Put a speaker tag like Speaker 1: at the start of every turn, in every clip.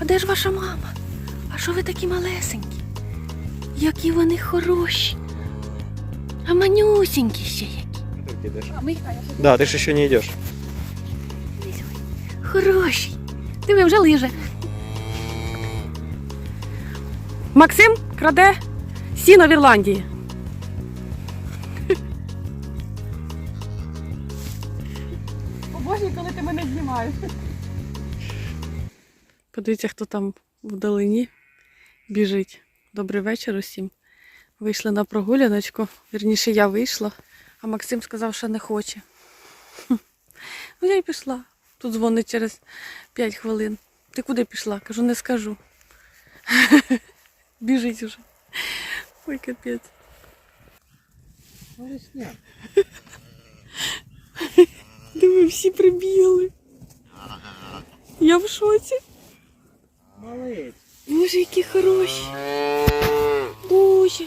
Speaker 1: А де ж ваша мама? А що ви такі малесенькі? Які вони хороші. А манюсінькі ще які.
Speaker 2: Да, ты же еще не идешь.
Speaker 1: Хороші. Диви, вже лиже. Максим краде сіно в Ірландії. Побожні, коли ти мене знімаєш. Подивіться, хто там вдалині біжить. Добрий вечір усім. Вийшли на прогуляночку. Вірніше, я вийшла, а Максим сказав, що не хоче. Ну, я й пішла. Тут дзвонить через 5 хвилин. Ти куди пішла? Кажу, не скажу. Біжить уже. Ой, капець. Диви, всі прибігли. Я в шоці.
Speaker 2: Малець.
Speaker 1: Боже, які хороші. Боже.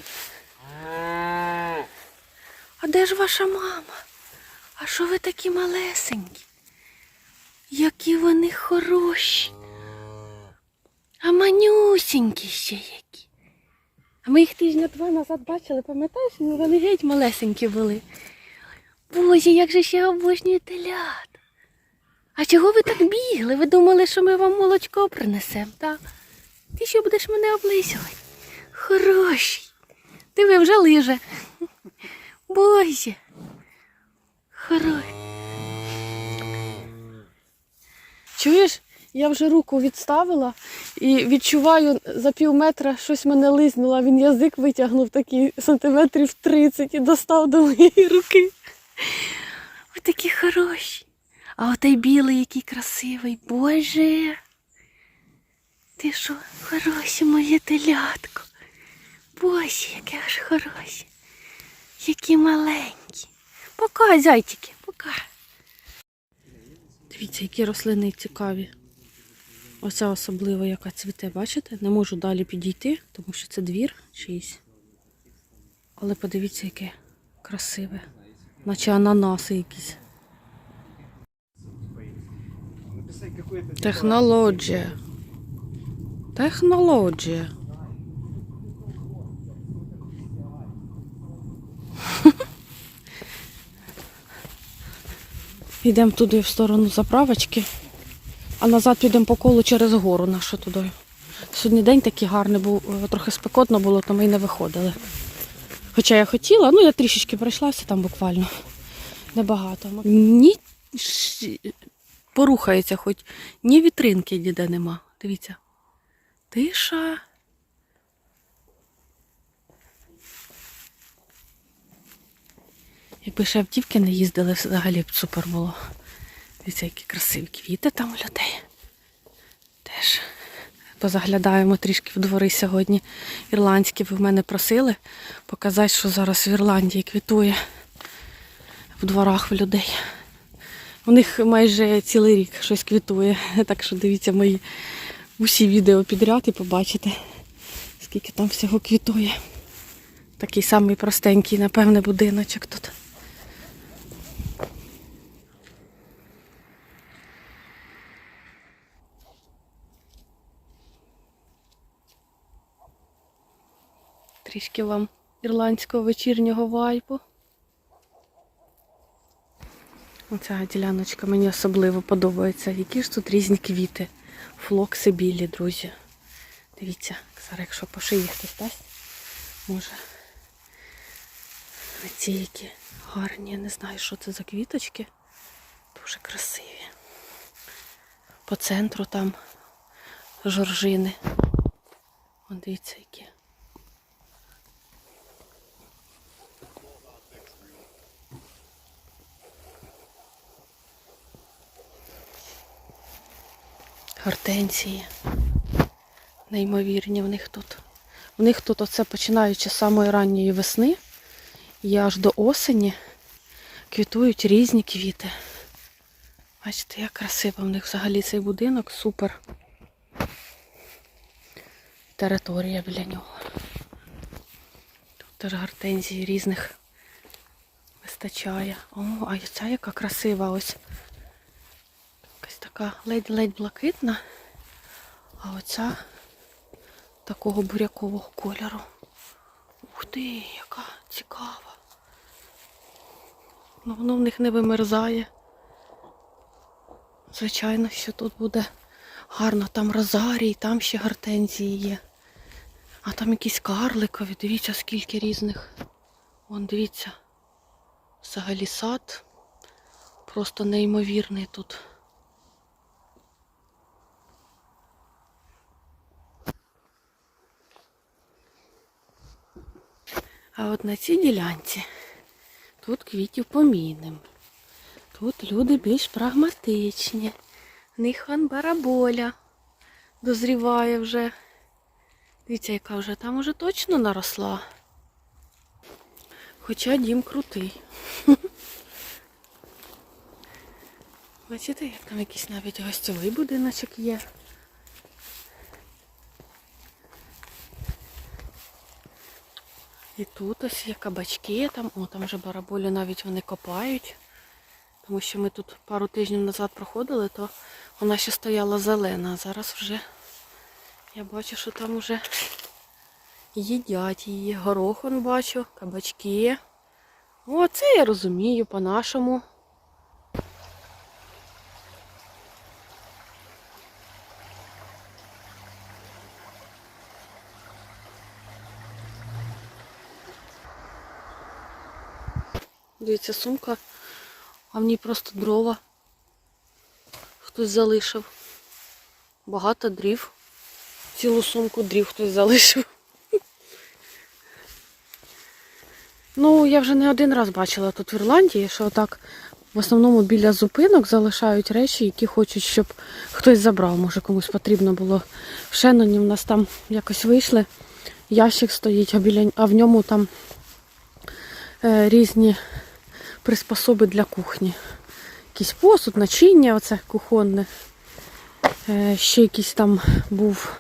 Speaker 1: А де ж ваша мама? А що ви такі малесенькі? Які вони хороші. А манюсінькі ще які. А ми їх тижня два назад бачили, пам'ятаєш? Ну, вони геть малесенькі були. Боже, як же ще обожнюю телят. А чого ви так бігли? Ви думали, що ми вам молочко принесемо, так? Ти що будеш мене облизувати? Хороший. Диви, вже лиже. Боже. Хороший. Чуєш, я вже руку відставила і відчуваю за пів метра щось мене лизнуло. Він язик витягнув такий сантиметрів 30 і достав до моєї руки. Ви такі хороші. А отей білий, який красивий. Боже. Ти що, хороше моє телятко. Боже, яке ж хороше. Які маленькі. Пока, зайчики, пока. Дивіться, які рослини цікаві. Оця особливо, яка цвіте, бачите? Не можу далі підійти, тому що це двір чийсь. Але подивіться, яке красиве. Наче ананаси якісь. Технологія. Технологія. Йдемо туди в сторону заправочки, а назад підемо по колу через гору нашу туди. Сьогодні день такий гарний був, е, трохи спекотно було, то ми й не виходили. Хоча я хотіла, ну я трішечки пройшлася там буквально. Небагато. Ні порухається, хоч ні вітринки ніде нема. Дивіться. Тиша. Якби ще автівки не їздили, взагалі б супер було. Дивіться, які красиві квіти там у людей. Теж позаглядаємо трішки в двори сьогодні. Ірландські ви в мене просили показати, що зараз в Ірландії квітує в дворах в людей. У них майже цілий рік щось квітує. Так що дивіться мої усі відео підряд і побачите, скільки там всього квітує. Такий самий простенький, напевне, будиночок тут. Трішки вам ірландського вечірнього вайбу. Оця діляночка мені особливо подобається. Які ж тут різні квіти. Флокси білі, друзі. Дивіться, зараз якщо по шиї хтось дасть, може. Ці які гарні, я не знаю, що це за квіточки. Дуже красиві. По центру там жоржини. Вон дивіться, які. Гортензії. Неймовірні в них тут. В них тут оце починаючи з самої ранньої весни і аж до осені квітують різні квіти. Бачите, як красиво в них взагалі цей будинок, супер. Територія біля нього. Тут теж гортензії різних вистачає. О, а ця яка красива ось. Якась така ледь-ледь блакитна. А оця такого бурякового кольору. Ух ти, яка цікава. Ну, воно в них не вимерзає. Звичайно, що тут буде гарно. Там розарій, там ще гортензії є. А там якісь карликові. Дивіться, скільки різних. Вон, дивіться. Взагалі сад. Просто неймовірний тут. А от на цій ділянці тут квітів поміним. Тут люди більш прагматичні. В них вон бараболя дозріває вже. Дивіться, яка вже там уже точно наросла. Хоча дім крутий. Бачите, як там якийсь навіть гостьовий будиночок є. І тут ось є кабачки, там, о, там вже бараболю навіть вони копають. Тому що ми тут пару тижнів назад проходили, то вона ще стояла зелена, а зараз вже я бачу, що там вже їдять її. Горох он бачу, кабачки. О, це я розумію по-нашому. Дивіться, сумка, а в ній просто дрова. Хтось залишив. Багато дрів. Цілу сумку дрів хтось залишив. Ну, я вже не один раз бачила тут в Ірландії, що так в основному біля зупинок залишають речі, які хочуть, щоб хтось забрав. Може комусь потрібно було. В Шеноні в нас там якось вийшли. Ящик стоїть, а, біля, а в ньому там е, різні приспособи для кухні. Якийсь посуд, начиння, оце кухонне. Е, ще якийсь там був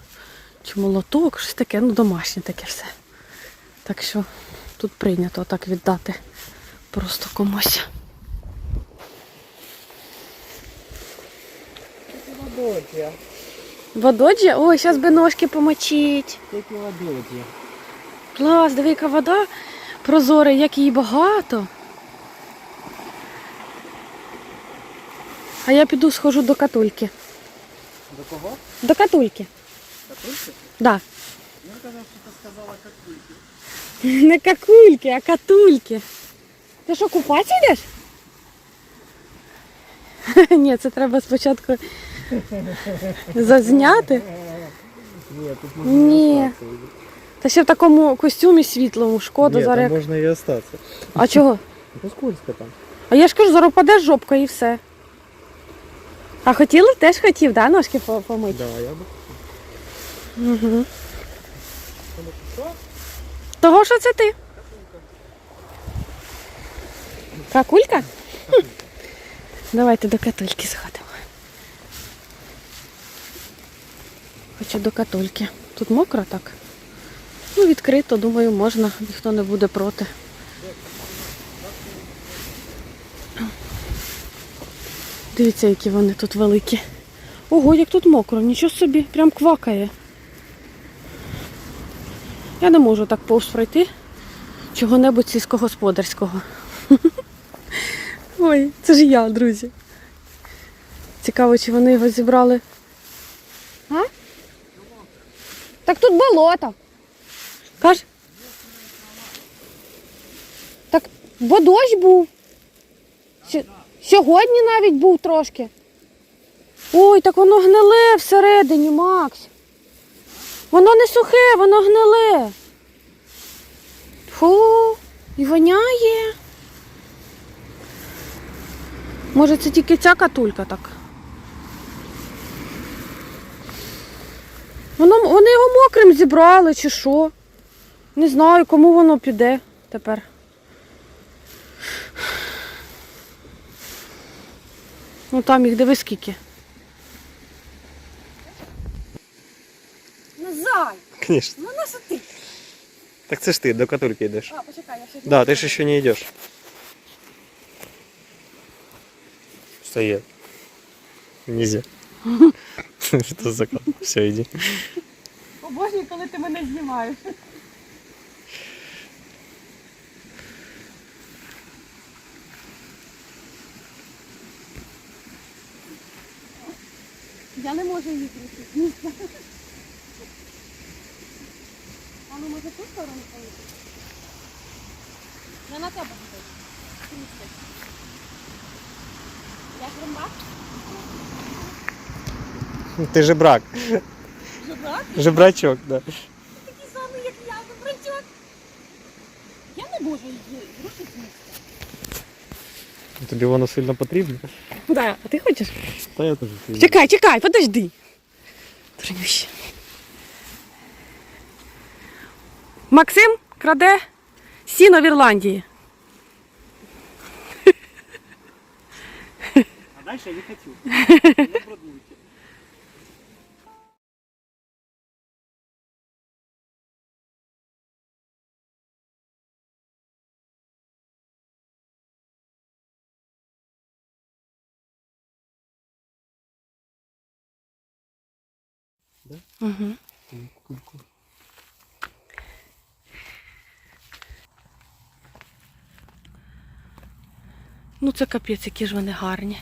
Speaker 1: чи молоток, щось таке, ну домашнє таке все. Так що тут прийнято так віддати просто комусь.
Speaker 2: Вододжя.
Speaker 1: Вододжі? Ой, зараз би ножки помочить.
Speaker 2: Тільки вододжя.
Speaker 1: Клас, диви, яка вода прозора, як її багато. А я піду схожу до катульки.
Speaker 2: До кого?
Speaker 1: До катульки.
Speaker 2: Катульки?
Speaker 1: Да.
Speaker 2: Я казав, що ти сказала катульки.
Speaker 1: Не какульки, а катульки. Ти що, купатися йдеш? Ні, це треба спочатку зазняти.
Speaker 2: Ні, тут можна
Speaker 1: Ні. Та ще в такому костюмі світлому, шкода
Speaker 2: Ні,
Speaker 1: зараз.
Speaker 2: там
Speaker 1: як-
Speaker 2: можна і остатися.
Speaker 1: А чого?
Speaker 2: Ну скользко там.
Speaker 1: А я ж кажу, зараз падеш жопкою і все. А хотіли? Теж хотів, да, ножки по- помити?
Speaker 2: Да, я би.
Speaker 1: Угу. Того, що це ти? Какулька? Хм. Давайте до катульки сходимо. Хочу до катульки. Тут мокро так. Ну, відкрито, думаю, можна, ніхто не буде проти. Дивіться, які вони тут великі. Ого, як тут мокро, нічого собі, прям квакає. Я не можу так повз пройти чого-небудь сільськогосподарського. Ой, це ж я, друзі. Цікаво, чи вони його зібрали. А? Так тут болото. Каж. Так, бо дощ був. Сьо- Сьогодні навіть був трошки. Ой, так воно гниле всередині, Макс. Воно не сухе, воно гниле. Фу, і воняє. Може це тільки ця катулька так. Воно, вони його мокрим зібрали чи що. Не знаю, кому воно піде тепер. Ну там їх диви скільки. Назай!
Speaker 2: Звісно.
Speaker 1: Ну на ти.
Speaker 2: Так це ж ти до катульки йдеш.
Speaker 1: А, почекай, я ще
Speaker 2: Да, ти ж ще не йдеш. Стоять. Нельзя. Что за кот?
Speaker 3: Все, йди.
Speaker 1: Обожнюю, коли ти мене знімаєш. Я не можу її крутити. А ну може ту сторону поїхати? Я на тебе буду. Я громак?
Speaker 3: Ти жебрак.
Speaker 1: Жебрак?
Speaker 3: Жебрачок, да.
Speaker 1: Такий самий, як я, добрачок. Я не можу її місця.
Speaker 3: Тобі воно сильно потрібно.
Speaker 1: Да, а ти хочеш?
Speaker 3: Та я теж. сильно.
Speaker 1: Чекай, чекай, подожди. Дурнюща. Максим краде сіно в Ірландії.
Speaker 2: А дальше я не хочу. Не продуйте.
Speaker 1: Угу. Ну це капець, які ж вони гарні.